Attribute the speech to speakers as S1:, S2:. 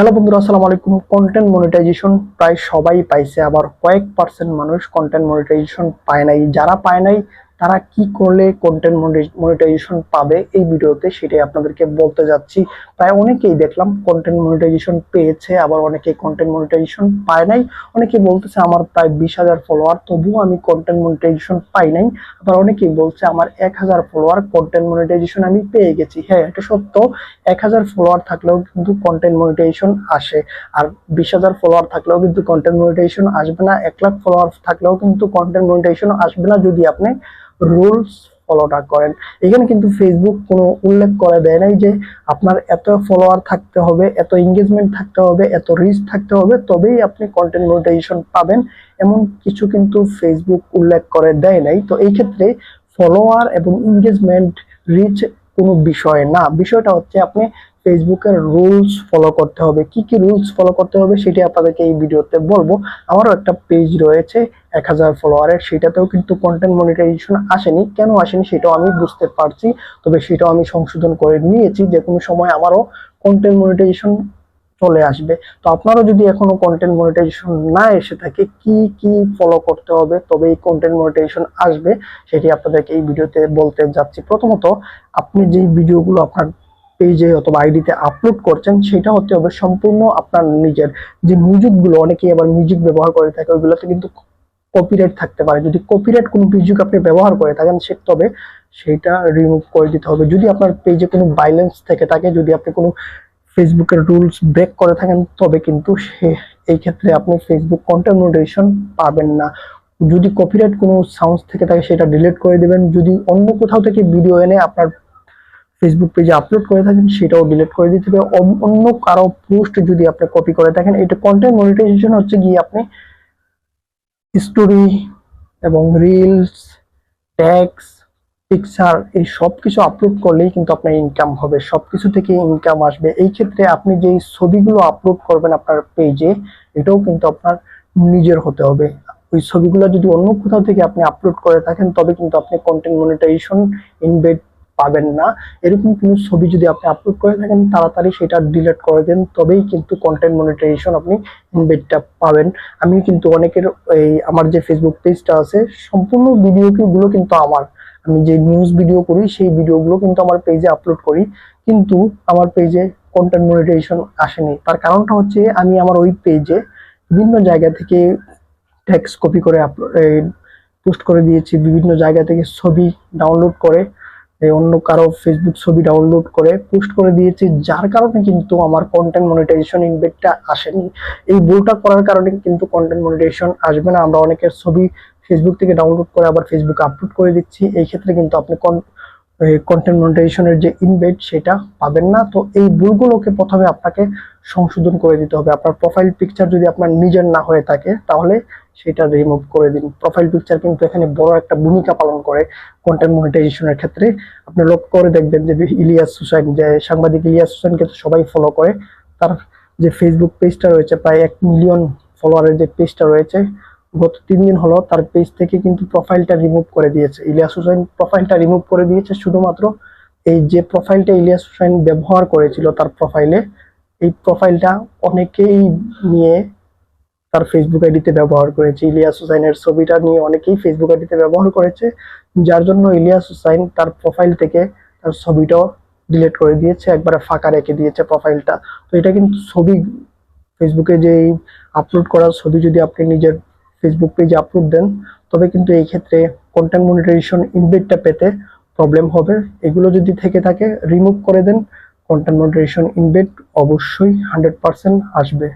S1: Hello বন্ধুরা, আসসালামু আলাইকুম। কন্টেন্ট মনিটাইজেশন প্রায় সবাই পাইছে, আবার কয়েক পার্সেন্ট মানুষ কন্টেন্ট মনিটাইজেশন পায় নাই। যারা পায় নাই তারা কি করলে কন্টেন্ট মনিটাইজেশন পাবে এই ভিডিওতে সেটাই আপনাদেরকে বলতে যাচ্ছি। প্রায় অনেকেই দেখলাম কন্টেন্ট মনিটাইজেশন পেয়েছে, আবার অনেকে কন্টেন্ট মনিটাইজেশন পায় নাই। অনেকে বলতেছে আমার প্রায় বিশ হাজার ফলোয়ার তবুও আমি কন্টেন্ট মনিটাইজেশন পাই নাই। আবার অনেকেই বলছে আমার এক হাজার ফলোয়ার কন্টেন্ট মনিটাইজেশন আমি পেয়ে গেছি। হ্যাঁ এটা সত্য, এক হাজার ফলোয়ার থাকলেও কিন্তু কন্টেন্ট মনিটাইজেশন আসে। আর বিশ হাজার ফলোয়ার থাকলেও কিন্তু কন্টেন্ট মনিটাইজেশন আসবে না। এক লাখ ফলোয়ার থাকলেও কিন্তু কন্টেন্ট মনিটাইজেশন আসবে না যদি আপনি রুলস ফলোটা করেন। এখানে কিন্তু ফেসবুক কোনো উল্লেখ করে দেয় নাই যে আপনার এত ফলোয়ার থাকতে হবে, এত এঙ্গেজমেন্ট থাকতে হবে, এত রিচ থাকতে হবে, তবেই আপনি কন্টেন্ট মনিটাইজেশন পাবেন। এমন কিছু কিন্তু ফেসবুক উল্লেখ করে দেয় নাই। তো এই ক্ষেত্রে ফলোয়ার এবং এঙ্গেজমেন্ট রিচ কোনো বিষয় না। বিষয়টা হচ্ছে আপনি ফেসবুকের রুলস ফলো করতে হবে। কি কি রুলস ফলো করতে হবে সেটি আপনাদেরকে এই ভিডিওতে বলব। আমারও একটা পেজ রয়েছে। এক হাজার ফলোয়ারের সেটাতেও কিন্তু কন্টেন্ট মনিটাইজেশন আসেনি। কেন আসেনি সেটাও আমি বুঝতে পারছি, তবে সেটাও আমি সংশোধন করে নিয়েছি যে কোনো সময় আমারও কন্টেন্ট মনিটাইজেশন চলে আসবে। তো আপনারও যদি এখনও কন্টেন্ট মনিটাইজেশন না এসে থাকে, কি কি ফলো করতে হবে? তবে এই কন্টেন্ট মনিটাইজেশন আসবে, সেটি আপনাদেরকে এই ভিডিওতে বলতে যাচ্ছি। প্রথমত, আপনি যেই ভিডিওগুলো আপনার পেজে অথবা আইডিতে আপলোড করছেন, সেটা হতে হবে সম্পূর্ণ আপনার নিজের। যে মিউজিকগুলো অনেকেই আবার মিউজিক ব্যবহার করে থাকে, ওইগুলোতে কিন্তু কপিরাইট থাকতে পারে। যদি কপিরাইট কোনো মিউজিক আপনি ব্যবহার করে থাকেন, সে তবে সেটা রিমুভ করে দিতে হবে। যদি আপনার পেজে কোনো বাইলেন্স থেকে থাকে, যদি আপনি কোনো ফেসবুকের রুলস ব্রেক করে থাকেন, তবে কিন্তু সে, এই ক্ষেত্রে আপনি ফেসবুক কন্টেন্ট মনিটাইজেশন পাবেন না। যদি কপিরাইট কোনো সাউন্ড থেকে থাকে, সেটা ডিলিট করে দেবেন। যদি অন্য কোথাও থেকে ভিডিও এনে আপনার ফেসবুক পেজে আপলোড করে থাকেন, সেটাও ডিলিট করে দিতে হবে। অন্য কারও পোস্ট যদি আপনি কপি করে থাকেন, এটা কন্টেন্ট মনিটাইজেশন হচ্ছে গিয়ে আপনি স্টোরি এবং রিলস ট্যাক্স পিকচার এই সব কিছু আপলোড করলেই কিন্তু আপনার ইনকাম হবে। সব কিছু থেকে ইনকাম আসবে। এই ক্ষেত্রে আপনি যেই ছবিগুলো আপলোড করবেন আপনার পেজে এটাও কিন্তু আপনার নিজের হতে হবে। ওই ছবিগুলো যদি অন্য কোথাও থেকে আপনি আপলোড করে থাকেন, তবে কিন্তু আপনি কন্টেন্ট মনিটাইজেশন ইনভেট পাবেন না। এরকম কোনো ছবি যদি আপনি আপলোড করে থাকেন, তাড়াতাড়ি সেটা ডিলিট করে দেন, তবেই কিন্তু কন্টেন্ট মনিটাইজেশন আপনি ইনভেটটা পাবেন। আমি কিন্তু অনেকের এই আমার যে ফেসবুক পেজটা আছে, সম্পূর্ণ ভিডিওগুলো কিন্তু আমার। আমি যে নিউজ ভিডিও করি, সেই ভিডিওগুলো কিন্তু আমার পেজে আপলোড করি। কিন্তু আমার পেজে কন্টেন্ট মনিটাইজেশন আসেনি। তার কারণটা হচ্ছে আমি আমার ওই পেজে বিভিন্ন জায়গা থেকে টেক্সট কপি করে আপলোড পোস্ট করে দিয়েছি। বিভিন্ন জায়গা থেকে ছবি ডাউনলোড করে অন্য কারও ফেসবুক ছবি ডাউনলোড করে পোস্ট করে দিয়েছি, যার কারণে কিন্তু আমার কন্টেন্ট মনিটাইজেশন ইনভেটটা আসেনি। এই ভুলটা করার কারণে কিন্তু কন্টেন্ট মনিটাইজেশন আসবে না। আমরা অনেকের ছবি ফেসবুক থেকে ডাউনলোড করে আবার ফেসবুকে আপলোড করে দিচ্ছি। এই ক্ষেত্রে কিন্তু আপনি কন্টেন্ট মনিটাইজেশনের যে ইনভেট সেটা পাবেন না। তো এই ভুলগুলোকে প্রথমে আপনাকে সংশোধন করে দিতে হবে। আপনার প্রোফাইল পিকচার যদি আপনার নিজের না হয়ে থাকে, তাহলে সেটা রিমুভ করে দিন। প্রোফাইল পিকচার কিন্তু এখানে বড় একটা ভূমিকা পালন করে কন্টেন্ট মনিটাইজেশনের ক্ষেত্রে। আপনি লক্ষ্য করে দেখবেন যে ইলিয়াস হুসাইন যে সাংবাদিক ইলিয়াস হুসাইনকে তো সবাই ফলো করে, তার যে ফেসবুক পেজটা রয়েছে প্রায় এক মিলিয়ন ফলোয়ারের যে পেজটা রয়েছে, গত তিন দিন হলো তার পেজ থেকে কিন্তু প্রোফাইলটা রিমুভ করে দিয়েছে। ইলিয়াস হুসাইন প্রোফাইলটা রিমুভ করে দিয়েছে শুধুমাত্র এই যে প্রোফাইলটা ইলিয়াস হুসাইন ব্যবহার করেছিল তার প্রোফাইলে এই প্রোফাইলটা অনেকেই নিয়ে তার ফেসবুক আইডিতে ব্যবহার করেছে। ইলিয়াস হুসাইনের ছবিটা নিয়ে অনেকেই ফেসবুক আইডিতে ব্যবহার করেছে, যার জন্য ইলিয়াস হুসাইন তার প্রোফাইল থেকে তার ছবিটাও ডিলিট করে দিয়েছে, একবারে ফাঁকা রেখে দিয়েছে প্রোফাইলটা তো এটা কিন্তু ছবি ফেসবুকে যে আপলোড করা ছবি যদি আপনি নিজের ফেসবুক পেজে আপলোড দেন, তবে কিন্তু এই ক্ষেত্রে কন্টেন্ট মনিটাইজেশন ইনভেটটা পেতে প্রবলেম হবে। এগুলো যদি থেকে থাকে রিমুভ করে দেন কন্টেন্ট মনিটাইজেশন ইনভেট অবশ্যই হান্ড্রেড পার্সেন্ট আসবে।